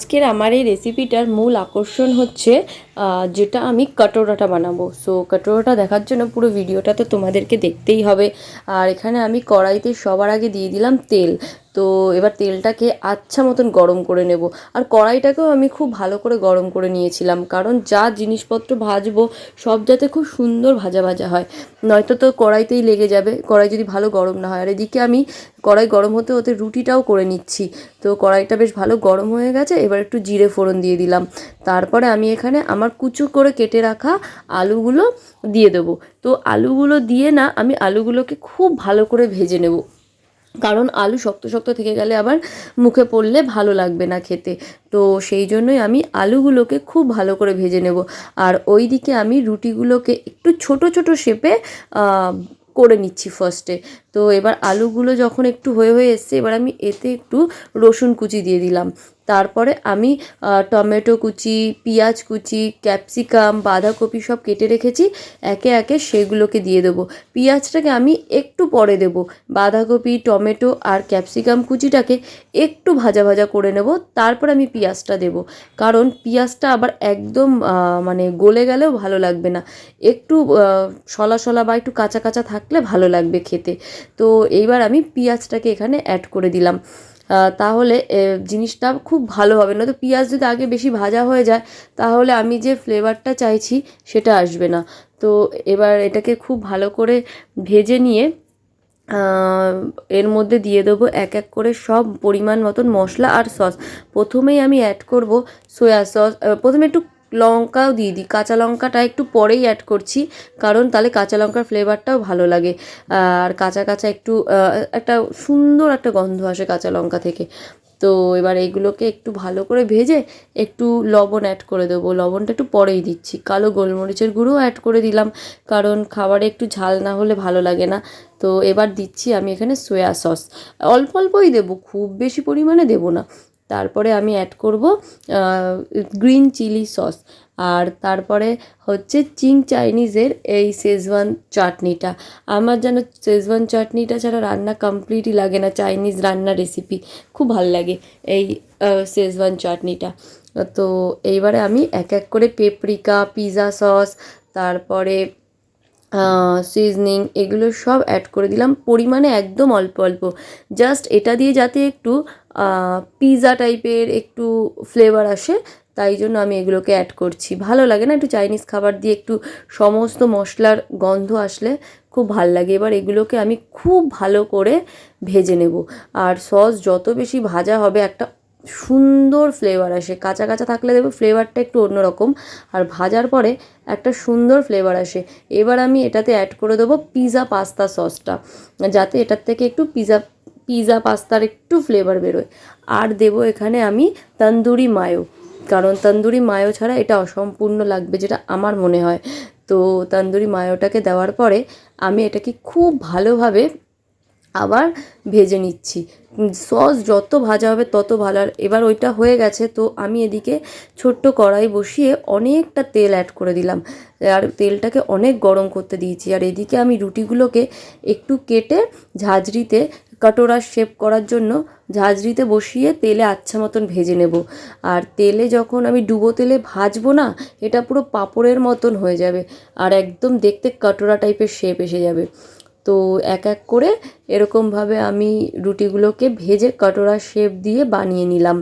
আজকের আমার এই রেসিপিটার মূল আকর্ষণ হচ্ছে যেটা আমি কাটোরাটা বানাবো। সো কাটোরাটা দেখার জন্য পুরো ভিডিওটা তো তোমাদেরকে দেখতেই হবে। আর এখানে আমি কড়াইতে সবার আগে দিয়ে দিলাম তেল। তো এবার তেলটাকে আচ্ছা মতন গরম করে নেব। আর কড়াইটাকেও আমি খুব ভালো করে গরম করে নিয়েছিলাম, কারণ যা জিনিসপত্র ভাজবো সব যাতে খুব সুন্দর ভাজা ভাজা হয়। নয়তো তো কড়াইতেই লেগে যাবে, কড়াই যদি ভালো গরম না হয়। আর এদিকে আমি কড়াই গরম হতে হতে রুটিটাও করে নিচ্ছি। তো কড়াইটা বেশ ভালো গরম হয়ে গেছে, এবার একটু জিরে ফোড়ন দিয়ে দিলাম। তারপরে আমি এখানে আমার কুচু করে কেটে রাখা আলুগুলো দিয়ে দেবো। তো আলুগুলো দিয়ে না আমি আলুগুলোকে খুব ভালো করে ভেজে নেব। কারণ আলু শক্ত শক্ত থেকে গেলে আবার মুখে পড়লে ভালো লাগবে না খেতে। তো সেই জন্যই আমি আলুগুলোকে খুব ভালো করে ভেজে নেব। আর ওই দিকে আমি রুটিগুলোকে একটু ছোট ছোট শেপে করে নিচ্ছি ফার্স্টে তো এবার আলুগুলো যখন একটু হয়ে হয়ে এসছে, এবার আমি এতে একটু রসুন কুচি দিয়ে দিলাম। তারপরে আমি টমেটো কুচি, পেঁয়াজ কুচি, ক্যাপসিকাম, বাঁধাকপি সব কেটে রেখেছি, একে একে সেগুলোকে দিয়ে দেবো। পেঁয়াজটাকে আমি একটু পরে দেব। বাঁধাকপি, টমেটো আর ক্যাপসিকাম কুচিটাকে একটু ভাজা ভাজা করে নেব, তারপর আমি পেঁয়াজটা দেব। কারণ পেঁয়াজটা আবার একদম মানে গলে গেলেও ভালো লাগবে না। একটু সলা সলা বা একটু কাঁচা কাঁচা থাকলে ভালো লাগবে খেতে। তো এইবার আমি পেঁয়াজটাকে এখানে অ্যাড করে দিলাম। তাহলে জিনিসটা খুব ভালো হবে। না তো পেঁয়াজ যদি আগে বেশি ভাজা হয়ে যায়, তাহলে আমি যে ফ্লেভারটা চাইছি, সেটা আসবে না। তো এবার এটাকে খুব ভালো করে ভেজে নিয়ে এর মধ্যে দিয়ে দেবো এক এক করে সব পরিমাণ মতন মশলা আর সস। প্রথমেই আমি অ্যাড করব সয়া সস প্রথমে একটু লঙ্কাও দিয়ে দিই। কাঁচা লঙ্কাটা একটু পরেই অ্যাড করছি, কারণ তাহলে কাঁচা লঙ্কার ফ্লেভারটাও ভালো লাগে। আর কাঁচা কাঁচা একটু একটা সুন্দর একটা গন্ধ আসে কাঁচা লঙ্কা থেকে। তো এবার এইগুলোকে একটু ভালো করে ভেজে একটু লবণ অ্যাড করে দেবো। লবণটা একটু পরেই দিচ্ছি। কালো গোলমরিচের গুঁড়ো অ্যাড করে দিলাম, কারণ খাবারে একটু ঝাল না হলে ভালো লাগে না। তো এবার দিচ্ছি আমি এখানে সয়া সস অল্প অল্পই দেবো, খুব বেশি পরিমাণে দেবো না। তারপরে আমি অ্যাড করব গ্রিন চিলি সস আর তারপরে হচ্ছে চিং চাইনিজের এই শেজওয়ান চাটনিটা। আমার যেন শেজওয়ান চাটনিটা ছাড়া রান্না কমপ্লিটই লাগে না চাইনিজ রান্না রেসিপি খুব ভালো লাগে এই শেজওয়ান চাটনিটা। তো এইবারে আমি এক এক করে পেপরিকা পিৎজা সস তারপরে সিজনিং এগুলো সব অ্যাড করে দিলাম। পরিমাণে একদম অল্প অল্প। জাস্ট এটা দিয়ে যাতে একটু পিৎজা টাইপের একটু ফ্লেভার আসে, তাই জন্য আমি এগুলোকে অ্যাড করছি। ভালো লাগে না একটু চাইনিজ খাবার দিয়ে একটু সমস্ত মশলার গন্ধ আসলে খুব ভালো লাগে। এবার এগুলোকে আমি খুব ভালো করে ভেজে নেব। আর সস যত বেশি ভাজা হবে, একটা সুন্দর ফ্লেভার আসে। কাঁচা কাঁচা থাকলে দেখবে ফ্লেভারটা একটু অন্যরকম। আর ভাজার পরে একটা সুন্দর ফ্লেভার আসে। এবার আমি এটাতে অ্যাড করে দেবো পিৎজা পাস্তা সসটা যাতে এটার থেকে একটু পিৎজা পিৎজা পাস্তার একটু ফ্লেভার বেরোয়। আর দেবো এখানে আমি তন্দুরি মায়ো। কারণ তন্দুরি মায়ো ছাড়া এটা অসম্পূর্ণ লাগবে, যেটা আমার মনে হয়। তো তন্দুরি মায়োটাকে দেওয়ার পরে আমি এটাকে খুব ভালোভাবে আবার ভেজে নিচ্ছি। সস যত ভাজা হবে তত ভালো। আর এবার ওইটা হয়ে গেছে, তো আমি এদিকে ছোট্ট কড়াই বসিয়ে অনেকটা তেল অ্যাড করে দিলাম। আর তেলটাকে অনেক গরম করতে দিয়েছি। আর এদিকে আমি রুটিগুলোকে একটু কেটে ঝাঁঝরিতে কাটোরা শেপ করার জন্য ঝাঁঝরিতে বসিয়ে তেলে আচ্ছা মতন ভেজে নেব। আর তেলে যখন আমি ডুবো তেলে ভাজবো না, এটা পুরো পাঁপড়ের মতন হয়ে যাবে আর একদম দেখতে কাটোরা টাইপের শেপ এসে যাবে। তো এক এক করে এরকমভাবে আমি রুটিগুলোকে ভেজে কটোরা শেপ দিয়ে বানিয়ে নিলাম।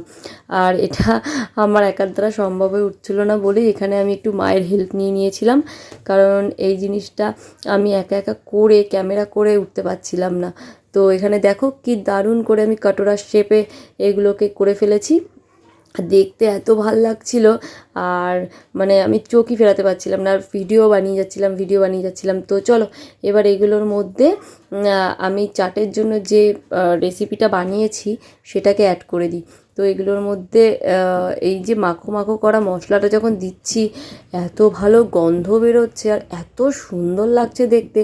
আর এটা আমার একার দ্বারা সম্ভব হয়ে উঠছিল না বলেই এখানে আমি একটু মায়ের হেল্প নিয়ে নিয়েছিলাম। কারণ এই জিনিসটা আমি একা একা করে ক্যামেরা করে উঠতে পারছিলাম না। তো এখানে দেখো কি দারুণ করে আমি কাটোরা শেপে এগুলোকে করে ফেলেছি। দেখতে এত ভালো লাগছিল আর মানে আমি চোখই ফেরাতে পারছিলাম না, আর ভিডিও বানিয়ে যাচ্ছিলাম ভিডিও বানিয়ে যাচ্ছিলাম। তো চলো, এবার এগুলোর মধ্যে আমি চাটের জন্য যে রেসিপিটা বানিয়েছি, সেটাকে অ্যাড করে দিই। তো এগুলোর মধ্যে এই যে মাখো মাখো করা মশলাটা যখন দিচ্ছি, এত ভালো গন্ধ বেরোচ্ছে আর এত সুন্দর লাগছে দেখতে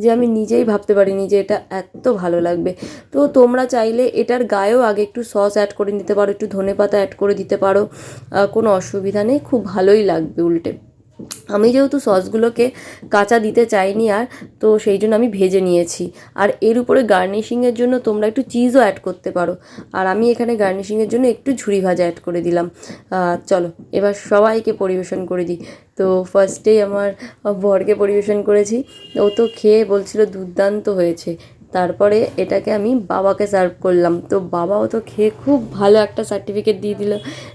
যে আমি নিজেই ভাবতে পারিনি যে এটা এত ভালো লাগবে। তো তোমরা চাইলে এটার গায়েও আগে একটু সস অ্যাড করে নিতে পারো, একটু ধনে পাতা অ্যাড করে দিতে পারো কোনো অসুবিধা নেই, খুব ভালোই লাগবে উল্টে। আমি যেহেতু সসগুলোকে কাঁচা দিতে চাইনি আর, তো সেই জন্য আমি ভেজে নিয়েছি। আর এর উপরে গার্নিশিংয়ের জন্য তোমরা একটু চিজও অ্যাড করতে পারো। আর আমি এখানে গার্নিশিংয়ের জন্য একটু ঝুড়ি ভাজা অ্যাড করে দিলাম। চলো, এবার সবাইকে পরিবেশন করে দিই। তো ফার্স্টেই আমার বরকে পরিবেশন করেছি। ও তো খেয়ে বলছিল দুর্দান্ত হয়েছে। তারপরে এটাকে আমি বাবাকে সার্ভ করলাম। তো বাবাও তো খেয়ে খুব ভালো একটা সার্টিফিকেট দিয়ে দিল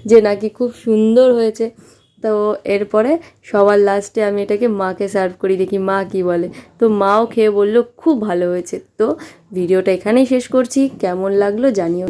যে নাকি খুব সুন্দর হয়েছে। তো এরপরে সবার লাস্টে আমি এটাকে মাকে সার্ভ করি, দেখি মা কি বলে। তো মাও খেয়ে বলল, খুব ভালো হয়েছে। তো ভিডিওটা এখানেই শেষ করছি। কেমন লাগল জানিও।